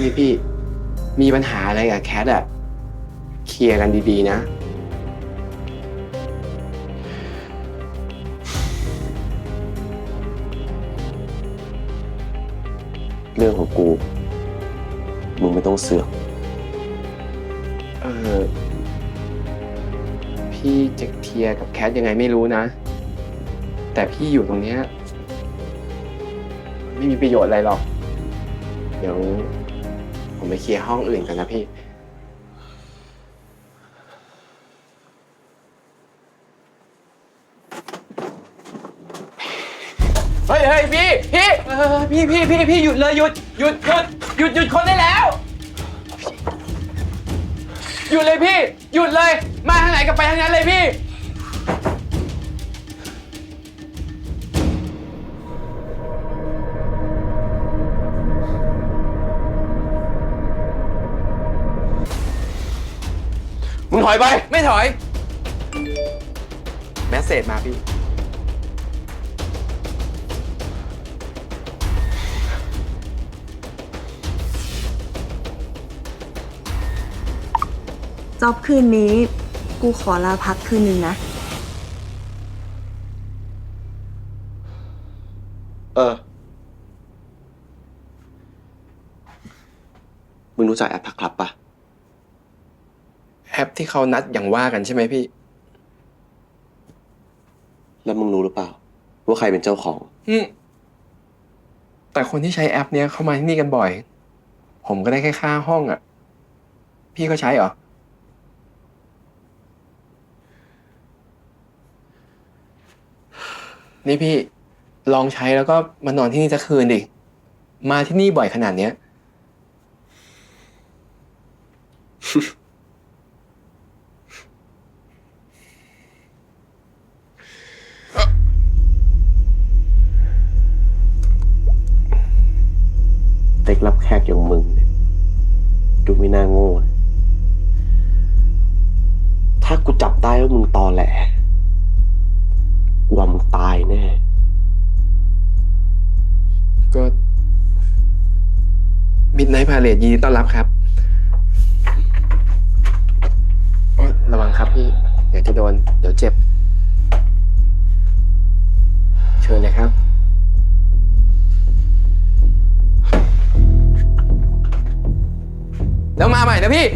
นี่พี่มีปัญหาอะไรกับแคทอะเคลียร์กันดีๆนะ เรื่องของกู มึงไม่ต้องเสือก เออ พี่จะเคลียร์กับแคทยังไงไม่รู้นะ แต่พี่อยู่ตรงเนี้ยไม่มีประโยชน์อะไรหรอก เดี๋ยว ผมไปเคลียร์ห้องอื่นกันนะพี่ เฮ้ยเฮ้ยพี่ พี่เออพี่พี่พี่พี่หยุดเลยหยุดหยุดหยุดหยุดหยุดคนได้แล้ว หยุดเลยพี่ หยุดเลย มาทางไหนก็ไปทางนั้นเลยพี่ มึงถอยไป ไม่ถอย แมสเซจมาพี่ จอบคืนนี้ กูขอลาพักคืนนึงนะ เออ มึงรู้จักแอปทักครับปะ แอปที่เขานัดอย่างว่ากันใช่ไหมพี่ แล้วมึงรู้หรือเปล่า ว่าใครเป็นเจ้าของ อืมแต่คนที่ใช้แอปเนี้ยเข้ามาที่นี่กันบ่อย ผมก็ได้แค่ค่าห้องอะ พี่ก็ใช้เหรอ นี่พี่ลองใช้แล้วก็มานอนที่นี่สักคืนดิ มาที่นี่บ่อยขนาดเนี้ย เต็กรับแขกอย่างมึงเนี่ยดูไม่น่าโง่เลยถ้ากูจับได้ว่ามึงตอแหลกูว่ามึงตายแน่ก็มิดไนท์พาเลทยินดีต้อนรับครับโอ๊ยระวังครับพี่ เดี๋ยวจะโดน เดี๋ยวเจ็บ แล้วมาใหม่นะพี่